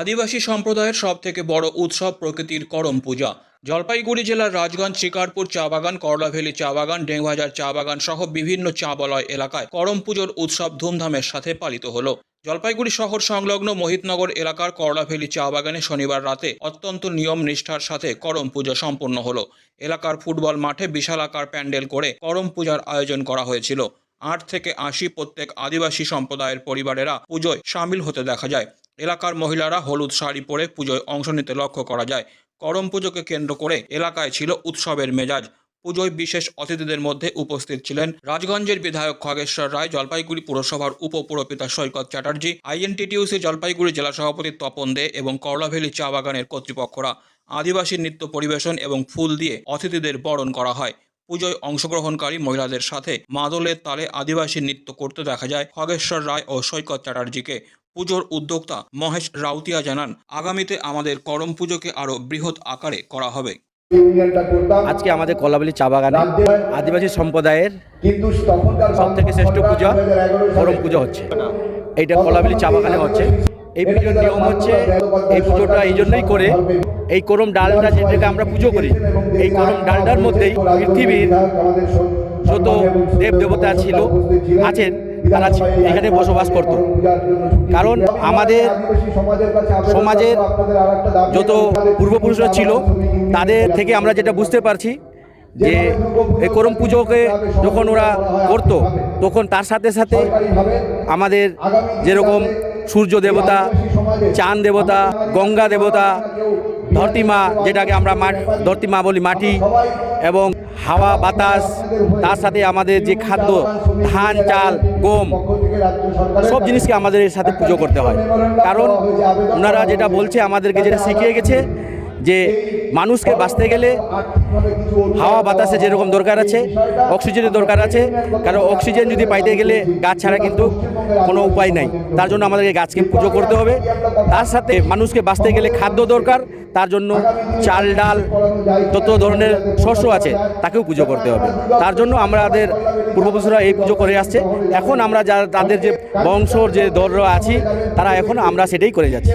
আদিবাসী সম্প্রদায়ের সব থেকে বড় উৎসব প্রকৃতির করম পূজা। জলপাইগুড়ি জেলার রাজগঞ্জ, শিকারপুর, চা বাগান করলাভেলি চা বাগান ডেংবাজার চা বাগান সহ বিভিন্ন চা বলয় এলাকায় করম পুজোর উৎসব ধুমধামের সাথে পালিত হলো। জলপাইগুড়ি শহর সংলগ্ন মোহিতনগর এলাকার করলাভেলি চা বাগানে শনিবার রাতে অত্যন্ত নিয়ম নিষ্ঠার সাথে করম পুজো সম্পন্ন হলো। এলাকার ফুটবল মাঠে বিশাল আকার প্যান্ডেল করে করম পূজার আয়োজন করা হয়েছিল। আট থেকে আশি প্রত্যেক আদিবাসী সম্প্রদায়ের পরিবারেরা পুজোয় সামিল হতে দেখা যায়। এলাকার মহিলারা হলুদ শাড়ি পরে পুজোয় অংশ নিতে লক্ষ্য করা যায়। করম পুজোকে কেন্দ্র করে এলাকায় ছিল উৎসবের মেজাজ। পুজোয় বিশেষ অতিথিদের মধ্যে উপস্থিত ছিলেন রাজগঞ্জের বিধায়ক খগেশ্বর রায়, জলপাইগুড়ি পুরসভার উপপুরপিতা সৈকত চ্যাটার্জি, আইএনটিটিউসি জলপাইগুড়ি জেলা সভাপতি তপন দে এবং করলাভেলি চা বাগানের কর্তৃপক্ষরা। আদিবাসী নৃত্য পরিবেশন এবং ফুল দিয়ে অতিথিদের বরণ করা হয়। পুজোয় অংশগ্রহণকারী মহিলাদের সাথে মাদলের তালে আদিবাসী নৃত্য করতে দেখা যায়। খগেশ্বর রায় ও সৈকত চ্যাটার্জিকে পুজোর উদ্যোক্তা মহেশ রাউতিয়া জানান, আগামীতে আমাদের করম পুজোকে আরও বৃহৎ আকারে করা হবে। আজকে আমাদের কলাবলী চা বাগানে আদিবাসী সম্প্রদায়ের সব থেকে শ্রেষ্ঠ পূজা করম পুজো হচ্ছে। এইটা কলাবলী চা বাগানে হচ্ছে। এই পুজোর নিয়ম হচ্ছে এই পুজোটা এই জন্যই করে এই করম ডালটা যেটাকে আমরা পুজো করি এই করম ডালটার মধ্যেই পৃথিবীর যত দেব দেবতা ছিল আছেন তারা এখানে বসবাস করত। কারণ আমাদের সমাজের যত পূর্বপুরুষরা ছিল তাদের থেকে আমরা যেটা বুঝতে পারছি যে এই করম পুজোকে যখন ওরা করতো তখন তার সাথে সাথে আমাদের যেরকম সূর্য দেবতা, চাঁদ দেবতা, গঙ্গা দেবতা ধরতিমা যেটাকে আমরা মা ধরতিমা বলি মাটি, এবং হাওয়া, বাতাস, তার সাথে আমাদের যে খাদ্য, ধান, চাল, গম, সব জিনিসকে আমাদের এর সাথে পুজো করতে হয়। কারণ ওনারা যেটা বলছে, আমাদেরকে যেটা শিখিয়ে গেছে যে মানুষকে বাঁচতে গেলে হাওয়া বাতাসে যেরকম দরকার আছে, অক্সিজেনের দরকার আছে, কারণ অক্সিজেন যদি পাইতে গেলে গাছ ছাড়া কিন্তু কোনো উপায় নাই। তার জন্য আমাদেরকে গাছকে পুজো করতে হবে। তার সাথে মানুষকে বাঁচতে গেলে খাদ্য দরকার, তার জন্য চাল, ডাল, যত ধরনের শস্য আছে, তাকেও পুজো করতে হবে। তার জন্য আমাদের পূর্বপুরুষরা এই পুজো করে আসছে। এখন আমরা যা, তাদের যে বংশর যে দররা আছি, তারা এখন আমরা সেটাই করে যাচ্ছি।